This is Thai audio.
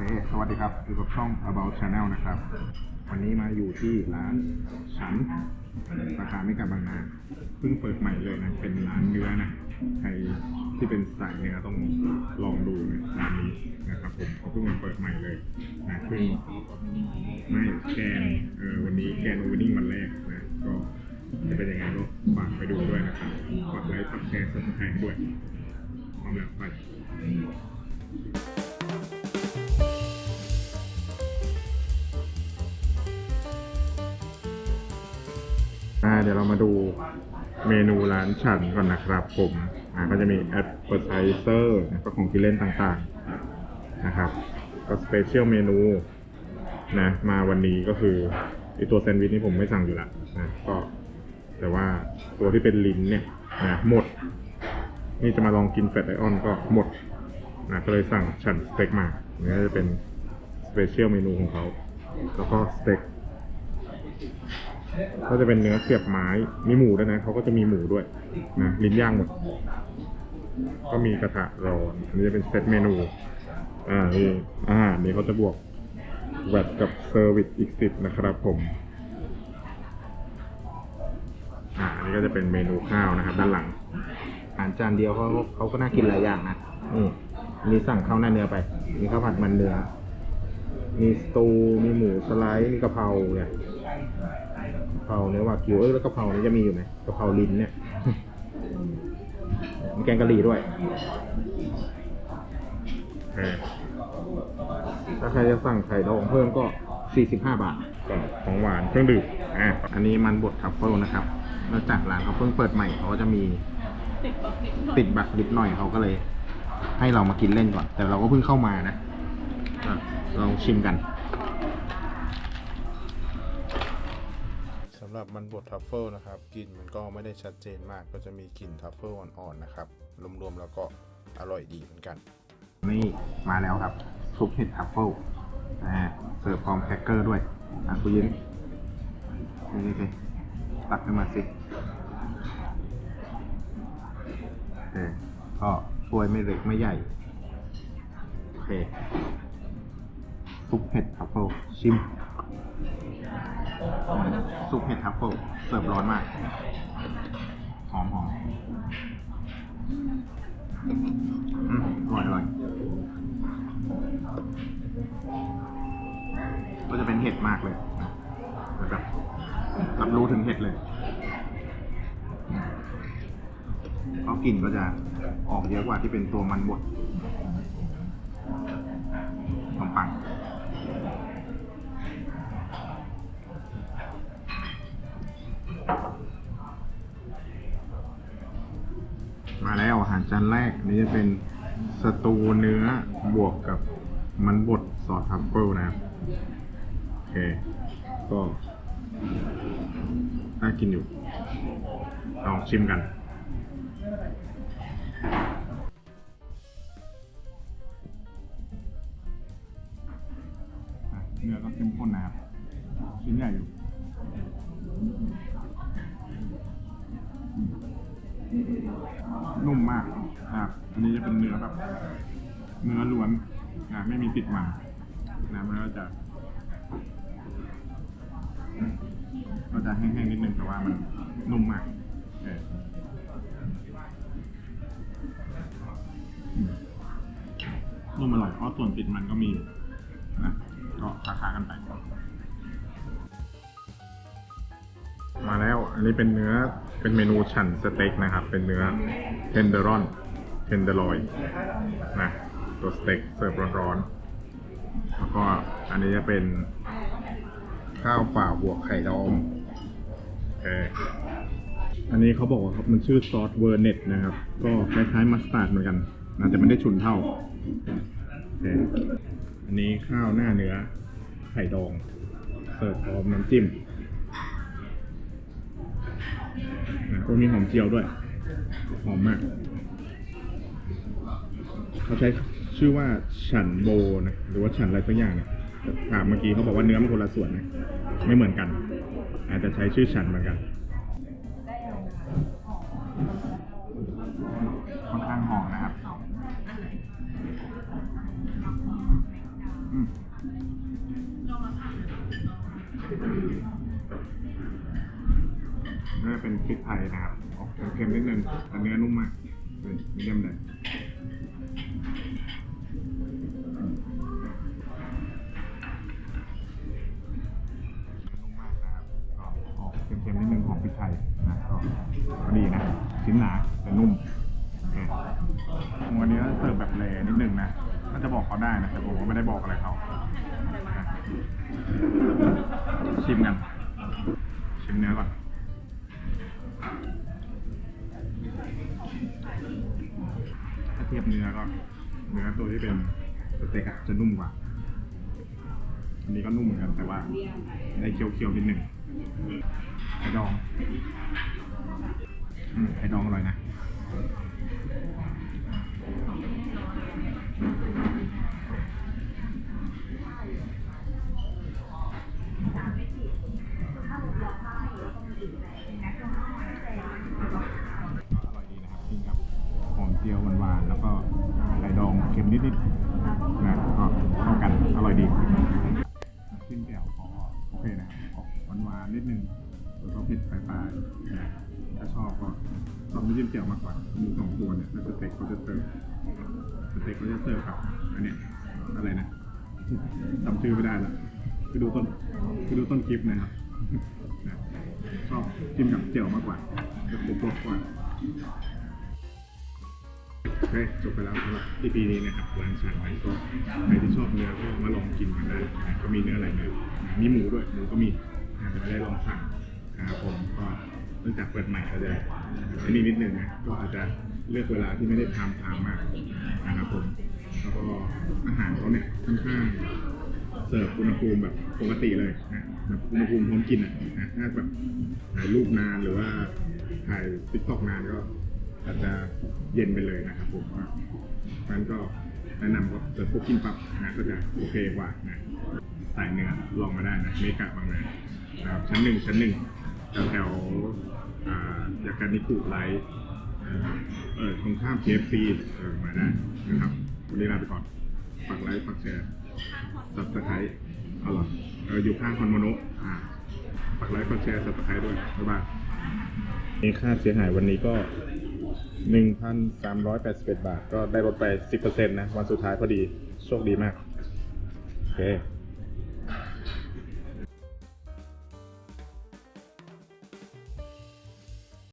เคสวัสดีครับอยู่กับช่อง about channel นะครับ วันนี้มาอยู่ที่ร้านฉันสาขาไม่กับบางนาเพิ่งเปิดใหม่เลยนะ เป็นร้านเนื้อนะ ใครที่เป็นสายเนื้อต้องลองดูนะร้านนี้นะครับผมเขาเพิ่งมาเปิดใหม่เลยนะเพิ่งไม่แกนเออวันนี้แกนโอเวอร์นิ่งวันแรกนะก็จะเป็นยังไงก็ฝากไปดูด้วยนะครับฝากไลค์ฝากแชร์ซับสไครต์ด้วยพร้อมแล้วไป อ่าเดี๋ยวเรามาดูเมนูร้านฉันก่อนนะครับผมอ่าก็จะมีแอปเปอร์ไซเซอร์ก็ของที่เล่นต่างๆนะครับ ก็สเปเชียลเมนูนะมาวันนี้ก็คือไอตัวแซนด์วิชนี่ผมไม่สั่งอยู่ละนะก็แต่ว่าตัวที่เป็นลิ้นเนี่ยนะหมด นี่จะมาลองกินแฟตไอออนก็หมดนะก็เลยสั่งฉันสเต็กมาเนี่ก็จะเป็นสเปเชียลเมนูของเขา แล้วก็สเต็ก ก็จะเป็นเนื้อเสียบไม้มีหมูด้วยนะเขาก็จะมีหมูด้วยนะลิ้นย่างหมดก็มีกระทะร้อนอันนี้จะเป็นเซตเมนู อ่านี่อาหารนี้เขาจะบวกแวดกับเซอร์วิสอีกสิบนะครับผม อ่าอันนี้ก็จะเป็นเมนูข้าวนะครับ ด้านหลังอาหารจานเดียวเขาเขาก็น่ากินหลายอย่างนะนี่มีสั่งข้าวหน้าเนื้อไป มีข้าวผัดมันเนื้อ มีสตู มีหมูสไลด์ มีกะเพราเนี่ย เพราเนื้อวากิวเอ้ยแล้วกะเพรานี้จะมีอยู่ไหมกะเพราลิ้นเนี่ยมีแกงกะหรี่ด้วยเออถ้าใครจะสั่งไข่ดองเพิ่มก็ 45 บาทก็ของหวานเครื่องดื่มอะอันนี้มันบดทัฟเฟิลนะครับนอกจากร้านเขาเพิ่งเปิดใหม่เขาก็จะมีติดบัตรนิดหน่อยเขาก็เลย ให้เรามากินเล่นก่อน แต่เราก็เพิ่งเข้ามานะอะลองชิมกันำหรับมันบดทัฟเฟิลนะครับกลิ่นมันก็ไม่ได้ชัดเจนมากก็จะมีกลิ่นทัฟเฟิลอ่อนๆนะครับรวมๆแล้วก็อร่อยดีเหมือนกัน นี่มาแล้วครับซุปเห็ดทัฟเฟิลอ่าเสิร์ฟพร้อมแครกเกอร์ด้วยอะคุณยินี่นี่สิตักขึ้นมาสิโอเคก็ถ้วยไม่เล็กไม่ใหญ่โอเคซุปเห็ดทัฟเฟิลชิม ซุปเห็ดทัฟเฟิลเสิร์ฟร้อนมาก หอมหอมอืมอร่อยอร่อยก็จะเป็นเห็ดมากเลยแบบรับรู้ถึงเห็ดเลยก็กลิ่นก็จะออกเยอะกว่าที่เป็นตัวมันบดขนมปัง จานแรกนี้จะเป็นสตูเนื้อบวกกับมันบดซอสทัฟเฟิลนะครับ โอเค ก็น่ากินอยู่ ลองชิมกัน เนื้อก็เข้มข้นนะครับ ชิ้นใหญ่อยู่นุ่มมาก นะครับอันนี้จะเป็นเนื้อแบบ เนื้อล้วนนะไม่มีติดมันนะมันก็จะก็จะแห้งๆนิดนึงแต่ว่ามันนุ่มมากเอออืมนุ่มอร่อยเพราะส่วนติดมันก็มีนะก็ค้าๆกันไปมาแล้ว อันนี้เป็นเนื้อ เป็นเมนูฉันสเต็กนะครับ เป็นเนื้อเทนเดอรอน เทนเดอร์ลอยนะตัวสเต็กเสิร์ฟร้อนๆ แล้วก็อันนี้จะเป็นข้าวเปล่าบวกไข่ดองโอเคอันนี้เขาบอกว่ามันชื่อซอสเวอร์เน็ตนะครับ ก็คล้ายๆมัสตาร์ดเหมือนกันนะแต่ไม่ได้ฉุนเท่าโอเคอันนี้ข้าวหน้าเนื้อไข่ดอง เสิร์ฟพร้อมน้ำจิ้มนะก็มีหอมเจียวด้วย หอมมาก เขาใช้ชื่อว่าฉันโบนะหรือว่าฉันอะไรสักอย่างเนี่ยถามเมื่อกี้เขาบอกว่าเนื้อมันคนละส่วนนะไม่เหมือนกัน อาจจะใช้ชื่อฉันเหมือนกันค่อนข้างหอมนะครับอืมน่าจะเป็นพริกไทยนะครับออกเค็มๆนิดนึงแต่เนื้อนุ่มมากเลยมีเดียมเลย วันนี้เสิร์ฟแบบเลนิดนึงนะก็จะบอกเขาได้นะแต่ผมก็ไม่ได้บอกอะไรเขาชิมกัน ชิมเนื้อก่อนถ้าเทียบเนื้อก็เนื้อตัวที่เป็นสเต็กอะจะนุ่มกว่า อันนี้ก็นุ่มเหมือนกันแต่ว่าได้เคี้ยวๆนิดหนึ่งไข่ดองอืมไข่ดองอร่อยนะ เจียวหวานๆแล้วก็ไข่ดองเค็มนิดๆนะก็เข้ากันอร่อยดีจิ้มแจ่วก็โอเคนะออกหวานๆนิดนึงแล้วก็เผ็ดปลายๆนะถ้าชอบก็ชอบน้ำจิ้มแจ่วมากกว่าหมูสองตัวเนี่ยแล้วสเต็กเขาจะเสิร์ฟสเต็กเขาจะเสิร์ฟกับอันเนี้ยอะไรนะจำชื่อไม่ได้ละไปดูต้นไปดูต้นคลิปนะครับชอบกินกับเจียวมากกว่าจะครบรสกว่า โอเคจบไปแล้วสำหรับ EP นี้นะครับร้านชาไม้ก็ใครที่ชอบเนื้อก็มาลองกินกันได้นะก็มีเนื้อหลายเนื้อนะมีหมูด้วยหมูก็มีนะไม่ได้ลองสั่งนะครับผมก็เนื่องจากเปิดใหม่ก็จะอันนี้นิดนึงนะก็อาจจะเลือกเวลาที่ไม่ได้ทำทามมากนะครับผมแล้วก็อาหารเขาเนี่ยค่อนข้างเสิร์ฟอุณหภูมิแบบปกติเลยนะแบบอุณหภูมิพร้อมกินอะนะถ้าแบบถ่ายรูปนานหรือว่าถ่ายติ๊กต็อกนานก็ อาจจะเย็นไปเลยนะครับผมว่านั้นก็แนะนำก็เสิร์ฟพวกกินปั๊บนะก็จะโอเคกว่านะสายเนื้อลองมาได้นะเมกะบางนานะครับชั้นหนึ่งชั้นหนึ่งแถวแถวยาการนิคุไลท์เออตรงข้าม KFC เออมาได้นะครับวันนี้ลาไปก่อนฝากไลค์ฝากแชร์สับสไครต์เอาเหรอเอออยู่ข้างคอนโมโนอ่าฝากไลค์ฝากแชร์สับสไครต์ด้วยบ๊ายบายนี่ค่าเสียหายวันนี้ก็ 1,381 บาท ก็ได้ลดไป 10%นะ วันสุดท้ายพอดี โชคดีมาก โอเค